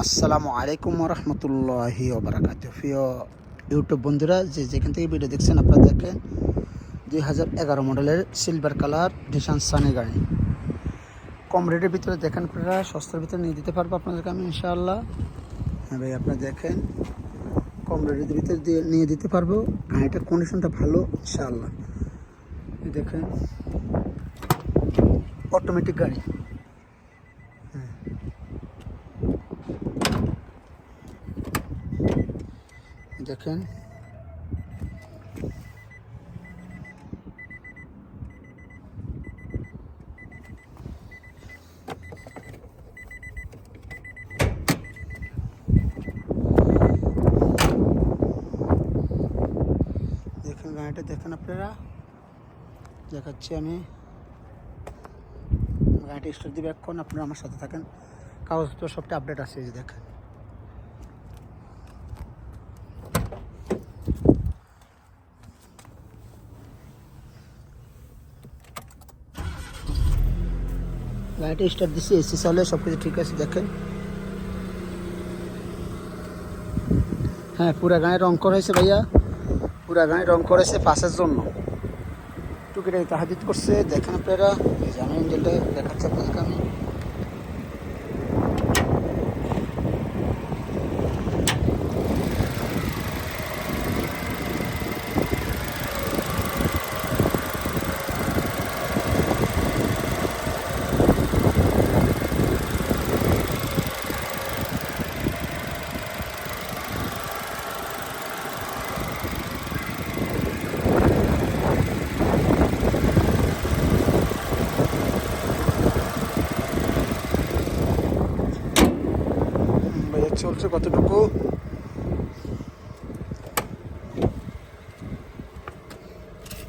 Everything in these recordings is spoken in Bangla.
আসসালামু আলাইকুম রহমতুল্লাহি ওবরাকাত। ইউটিউব বন্ধুরা, যে যেখান থেকে ভিডিও দেখছেন আপনারা দেখেন দুই হাজার এগারো মডেলের সিলভার কালার ডিসান সানি গাড়ি। কম রেটের ভিতরে দেখেন আপনারা, সস্তার ভিতরে নিয়ে দিতে পারব আপনাদেরকে আমি, ইনশাআল্লাহ। হ্যাঁ ভাই, আপনারা দেখেন, কম রেটের ভিতরে দিয়ে নিয়ে দিতে পারব। গাড়িটার কন্ডিশনটা ভালো, ইনশাআল্লাহ। দেখেন অটোমেটিক গাড়ি। দেখেন। দেখেন গাড়িটা, দেখেন আপনারা। দেখাচ্ছি আমি। গাড়িটা স্টার্ট দিবে এখন আপনারা আমার সাথে থাকেন। কাগজপত্র সবটা আপডেট আছে দেখেন। গাড়িটা স্টার্ট দিচ্ছি এসি চলে সব কিছু ঠিক আছে, দেখেন। হ্যাঁ পুরা গায়ে রং করা হয়েছে ভাইয়া। পুরা গায়ে রং করেছে পাশের জন্য। টুকিটাকি তাহাদিত করছে, দেখেন আপনারা। এই যেটা দেখাচ্ছে আপনাদেরকে আমি ভাইয়া চলছে কতটুকু?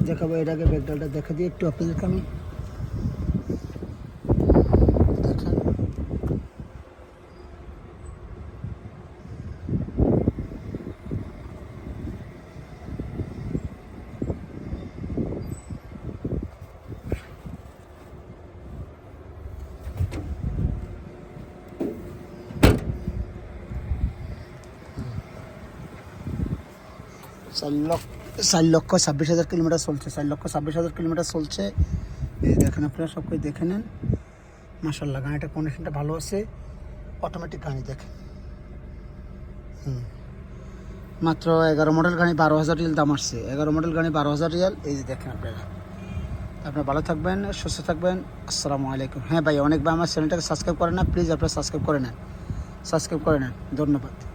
দেখাবো এর আগে ব্যাগডালটা দেখা দিয়ে একটু আপনাদেরকে আমি দেখেন চার লক্ষ চার লক্ষ ছাব্বিশ হাজার কিলোমিটার চলছে, চার লক্ষ ছাব্বিশ হাজার কিলোমিটার চলছে। এই দেখেন আপনারা, সব কিছু দেখে নেন। মাসাল্লাহ গাড়িটার কন্ডিশনটা ভালো আছে। অটোমেটিক গাড়ি দেখেন। হুম। মাত্র এগারো মডেল গাড়ি বারো হাজার রিয়াল দাম আসছে। এগারো মডেল গাড়ি বারো হাজার রিয়াল। এই যে দেখেন আপনারা। আপনারা ভালো থাকবেন, সুস্থ থাকবেন। আসসালামু আলাইকুম। হ্যাঁ ভাই, অনেক ভাই আমার চ্যানেলটাকে সাবস্ক্রাইব করে না প্লিজ আপনারা সাবস্ক্রাইব করে নেন। সাবস্ক্রাইব করে নেন। ধন্যবাদ।